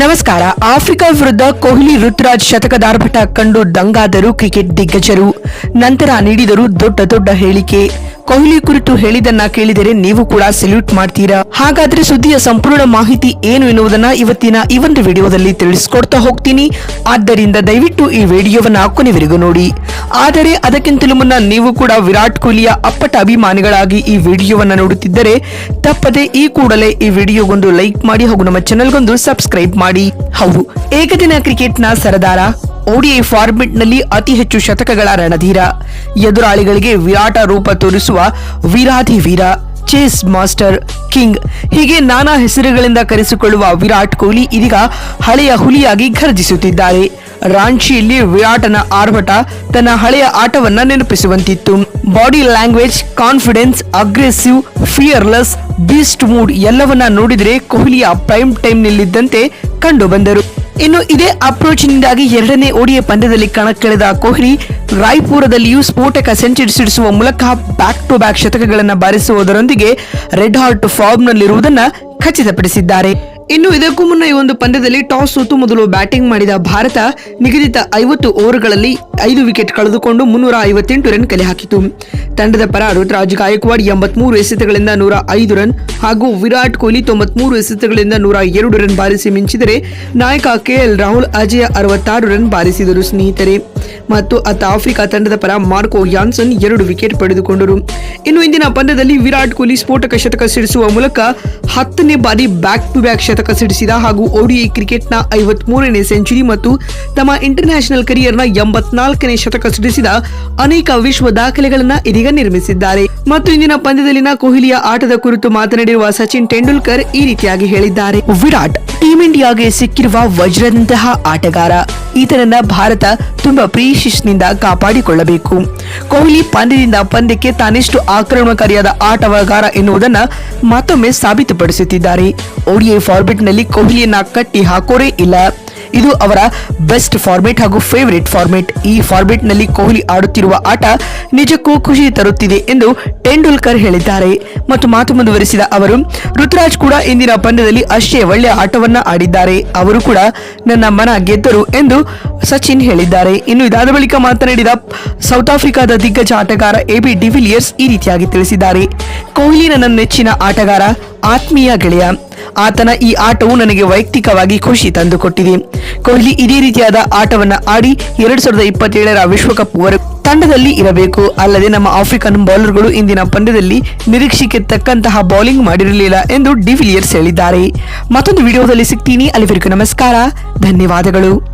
ನಮಸ್ಕಾರ. ಆಫ್ರಿಕಾ ವಿರುದ್ಧ ಕೊಹ್ಲಿ ಋತುರಾಜ್ ಶತಕದಾರ್ಭಟ ಕಂಡು ದಂಗಾದರು ಕ್ರಿಕೆಟ್ ದಿಗ್ಗಜರು. ನಂತರ ನೀಡಿದರು ದೊಡ್ಡ ದೊಡ್ಡ ಹೇಳಿಕೆ. ಕೊಹ್ಲಿ ಕುರಿತು ಹೇಳಿದನ್ನ ಕೇಳಿದರೆ ನೀವು ಕೂಡ ಸೆಲ್ಯೂಟ್ ಮಾಡ್ತೀರಾ? ಹಾಗಾದ್ರೆ ಸುದ್ದಿಯ ಸಂಪೂರ್ಣ ಮಾಹಿತಿ ಏನು ಎನ್ನುವುದನ್ನ ಇವತ್ತಿನ ಈ ಒಂದು ವಿಡಿಯೋದಲ್ಲಿ ತಿಳಿಸ್ಕೊಡ್ತಾ ಹೋಗ್ತೀನಿ. ಆದ್ದರಿಂದ ದಯವಿಟ್ಟು ಈ ವಿಡಿಯೋವನ್ನ ಕೊನೆವರೆಗೂ ನೋಡಿ. ಆದರೆ ಅದಕ್ಕಿಂತಲೂ ಮುನ್ನ ನೀವು ಕೂಡ ವಿರಾಟ್ ಕೊಹ್ಲಿಯ ಅಪ್ಪಟ ಅಭಿಮಾನಿಗಳಾಗಿ ಈ ವಿಡಿಯೋವನ್ನು ನೋಡುತ್ತಿದ್ದರೆ ತಪ್ಪದೆ ಈ ಕೂಡಲೇ ಈ ವಿಡಿಯೋಗೊಂದು ಲೈಕ್ ಮಾಡಿ ಹಾಗೂ ನಮ್ಮ ಚಾನೆಲ್ಗೊಂದು ಸಬ್ಸ್ಕ್ರೈಬ್ ಮಾಡಿ. ಹೌದು, ಏಕದಿನ ಕ್ರಿಕೆಟ್ನ ಸರದಾರ ಓಡಿಐ ಫಾರ್ಮೆಟ್ನಲ್ಲಿ ಅತಿ ಹೆಚ್ಚು ಶತಕಗಳ ರಣಧೀರ. ಎದುರಾಳಿಗಳಿಗೆ ವಿರಾಟ ರೂಪ ತೋರಿಸುವ ವೀರಾಧಿ ವೀರ ಚೇಸ್ ಮಾಸ್ಟರ್ ಕಿಂಗ್ ಹೀಗೆ ನಾನಾ ಹೆಸರುಗಳಿಂದ ಕರೆಸಿಕೊಳ್ಳುವ ವಿರಾಟ್ ಕೊಹ್ಲಿ ಇದೀಗ ಹಳೆಯ ಹುಲಿಯಾಗಿ ಘರ್ಜಿಸುತ್ತಿದ್ದಾರೆ. ರಾಂಚಿಯಲ್ಲಿ ವಿರಾಟನ ಆರ್ಭಟ ತನ್ನ ಹಳೆಯ ಆಟವನ್ನ ನೆನಪಿಸುವಂತಿತ್ತು. Body language, confidence, aggressive, fearless, beast mood ಎಲ್ಲವನ್ನ ನೋಡಿದರೆ ಕೊಹ್ಲಿಯ ಪ್ರೈಮ್ ಟೈಮ್ ನಲ್ಲಿದ್ದಂತೆ ಕಂಡು ಬಂದರು ಇನ್ನು ಇದೇ ಅಪ್ರೋಚ್ನಿಂದಾಗಿ ಎರಡನೇ ಓಡಿಯ ಪಂದ್ಯದಲ್ಲಿ ಕಣಕ್ಕಿಳಿದ ಕೊಹ್ಲಿ, ರಾಯ್ಪುರದಲ್ಲಿಯೂ ಸ್ಫೋಟಕ ಸೆಂಚುರಿ ಸಿಡಿಸುವ ಮೂಲಕ ಬ್ಯಾಕ್ ಟು ಬ್ಯಾಕ್ ಶತಕಗಳನ್ನು ಬಾರಿಸುವುದರೊಂದಿಗೆ ರೆಡ್ ಹಾರ್ಟ್ ಫಾರ್ಮ್ನಲ್ಲಿರುವುದನ್ನು ಖಚಿತಪಡಿಸಿದ್ದಾರೆ. ಇನ್ನು ಇದಕ್ಕೂ ಮುನ್ನ ಈ ಒಂದು ಪಂದ್ಯದಲ್ಲಿ ಟಾಸ್ ಸೋತು ಮೊದಲು ಬ್ಯಾಟಿಂಗ್ ಮಾಡಿದ ಭಾರತ ನಿಗದಿತ ಐವತ್ತು ಓವರ್ಗಳಲ್ಲಿ ಐದು ವಿಕೆಟ್ ಕಳೆದುಕೊಂಡು ಮುನ್ನೂರ ಐವತ್ತೆಂಟು ರನ್ ಕಲೆ ಹಾಕಿತು. ತಂಡದ ಪರ ಋತುರಾಜ್ ಗಾಯಕ್ವಾಡ್ ಎಂಬತ್ಮೂರು ಎಸೆತಗಳಿಂದ ನೂರ ಐದು ರನ್ ಹಾಗೂ ವಿರಾಟ್ ಕೊಹ್ಲಿ ತೊಂಬತ್ಮೂರು ಎಸೆತಗಳಿಂದ ನೂರ ಎರಡು ರನ್ ಬಾರಿಸಿ ಮಿಂಚಿದರೆ ನಾಯಕ ಕೆಎಲ್ ರಾಹುಲ್ ಅಜಯ ಅರವತ್ತಾರು ರನ್ ಬಾರಿಸಿದರು ಸ್ನೇಹಿತರೆ. ಮತ್ತು ಅತ್ತ ಆಫ್ರಿಕಾ ತಂಡದ ಪರ ಮಾರ್ಕೋ ಯಾನ್ಸನ್ ಎರಡು ವಿಕೆಟ್ ಪಡೆದುಕೊಂಡರು. ಇನ್ನು ಇಂದಿನ ಪಂದ್ಯದಲ್ಲಿ ವಿರಾಟ್ ಕೊಹ್ಲಿ ಸ್ಫೋಟಕ ಶತಕ ಸಿಡಿಸುವ ಮೂಲಕ ಹತ್ತನೇ ಬಾರಿ ಬ್ಯಾಕ್ ಟು ಬ್ಯಾಕ್ ಶತಕ ಸಿಡಿಸಿದ ಹಾಗೂ ಓಡಿಐ ಕ್ರಿಕೆಟ್ನ ಐವತ್ಮೂರನೇ ಸೆಂಚುರಿ ಮತ್ತು ತಮ್ಮ ಇಂಟರ್ನ್ಯಾಷನಲ್ ಕರಿಯರ್ನ ಎಂಬತ್ನಾಲ್ಕನೇ ಶತಕ ಸಿಡಿಸಿದ ಅನೇಕ ವಿಶ್ವ ದಾಖಲೆಗಳನ್ನು ಇದೀಗ ನಿರ್ಮಿಸಿದ್ದಾರೆ. ಮತ್ತು ಇಂದಿನ ಪಂದ್ಯದಲ್ಲಿನ ಕೊಹ್ಲಿಯ ಆಟದ ಕುರಿತು ಮಾತನಾಡಿರುವ ಸಚಿನ್ ತೆಂಡೂಲ್ಕರ್ ಈ ರೀತಿಯಾಗಿ ಹೇಳಿದ್ದಾರೆ. ವಿರಾಟ್, ಟೀಂ ಇಂಡಿಯಾಗೆ ಸಿಕ್ಕಿರುವ ವಜ್ರದಂತಹ ಆಟಗಾರ. ಈತನನ್ನ ಭಾರತ ತುಂಬಾ ಪ್ರೀಶಿಸ್ನಿಂದ ಕಾಪಾಡಿಕೊಳ್ಳಬೇಕು. ಕೊಹ್ಲಿ ಪಂದ್ಯದಿಂದ ಪಂದ್ಯಕ್ಕೆ ತಾನೆಷ್ಟು ಆಕ್ರಮಣಕಾರಿಯಾದ ಆಟವಗಾರ ಎನ್ನುವುದನ್ನ ಮತ್ತೊಮ್ಮೆ ಸಾಬೀತುಪಡಿಸುತ್ತಿದ್ದಾರೆ. ಓಡಿಎ ಫಾರ್ಮೆಟ್ನಲ್ಲಿ ಕೊಹ್ಲಿಯನ್ನ ಕಟ್ಟಿ ಹಾಕೋರೇ ಇಲ್ಲ. ಇದು ಅವರ ಬೆಸ್ಟ್ ಫಾರ್ಮೆಟ್ ಹಾಗೂ ಫೇವರಿಟ್ ಫಾರ್ಮೆಟ್ ಈ ಫಾರ್ಮೆಟ್ನಲ್ಲಿ ಕೊಹ್ಲಿ ಆಡುತ್ತಿರುವ ಆಟ ನಿಜಕ್ಕೂ ಖುಷಿ ತರುತ್ತಿದೆ ಎಂದು ತೆಂಡೂಲ್ಕರ್ ಹೇಳಿದ್ದಾರೆ. ಮತ್ತು ಮಾತು ಮುಂದುವರಿಸಿದ ಅವರು, ಋತುರಾಜ್ ಕೂಡ ಇಂದಿನ ಪಂದ್ಯದಲ್ಲಿ ಅಷ್ಟೇ ಒಳ್ಳೆಯ ಆಟವನ್ನ ಆಡಿದ್ದಾರೆ. ಅವರು ಕೂಡ ನನ್ನ ಮನ ಗೆದ್ದರು ಎಂದು ಸಚಿನ್ ಹೇಳಿದ್ದಾರೆ. ಇನ್ನು ಇದಾದ ಬಳಿಕ ಮಾತನಾಡಿದ ಸೌತ್ ಆಫ್ರಿಕಾದ ದಿಗ್ಗಜ ಆಟಗಾರ ಎಬಿ ಡಿವಿಲಿಯರ್ಸ್ ಈ ರೀತಿಯಾಗಿ ತಿಳಿಸಿದ್ದಾರೆ. ಕೊಹ್ಲಿ ನನ್ನ ನೆಚ್ಚಿನ ಆಟಗಾರ, ಆತ್ಮೀಯ ಗೆಳೆಯ. ಆತನ ಈ ಆಟವು ನನಗೆ ವೈಯಕ್ತಿಕವಾಗಿ ಖುಷಿ ತಂದುಕೊಟ್ಟಿದೆ. ಕೊಹ್ಲಿ ಇದೇ ರೀತಿಯಾದ ಆಟವನ್ನು ಆಡಿ ಎರಡ್ ಸಾವಿರದ ಇಪ್ಪತ್ತೇಳರ ವಿಶ್ವಕಪ್ ವರೆಗೂ ತಂಡದಲ್ಲಿ ಇರಬೇಕು. ಅಲ್ಲದೆ ನಮ್ಮ ಆಫ್ರಿಕನ್ ಬೌಲರ್ಗಳು ಇಂದಿನ ಪಂದ್ಯದಲ್ಲಿ ನಿರೀಕ್ಷೆಗೆ ತಕ್ಕಂತಹ ಬೌಲಿಂಗ್ ಮಾಡಿರಲಿಲ್ಲ ಎಂದು ಡಿವಿಲಿಯರ್ಸ್ ಹೇಳಿದ್ದಾರೆ. ಮತ್ತೊಂದು ವಿಡಿಯೋದಲ್ಲಿ ಸಿಗ್ತೀನಿ. ಅಲ್ಲಿವರೆಗೂ ನಮಸ್ಕಾರ. ಧನ್ಯವಾದಗಳು.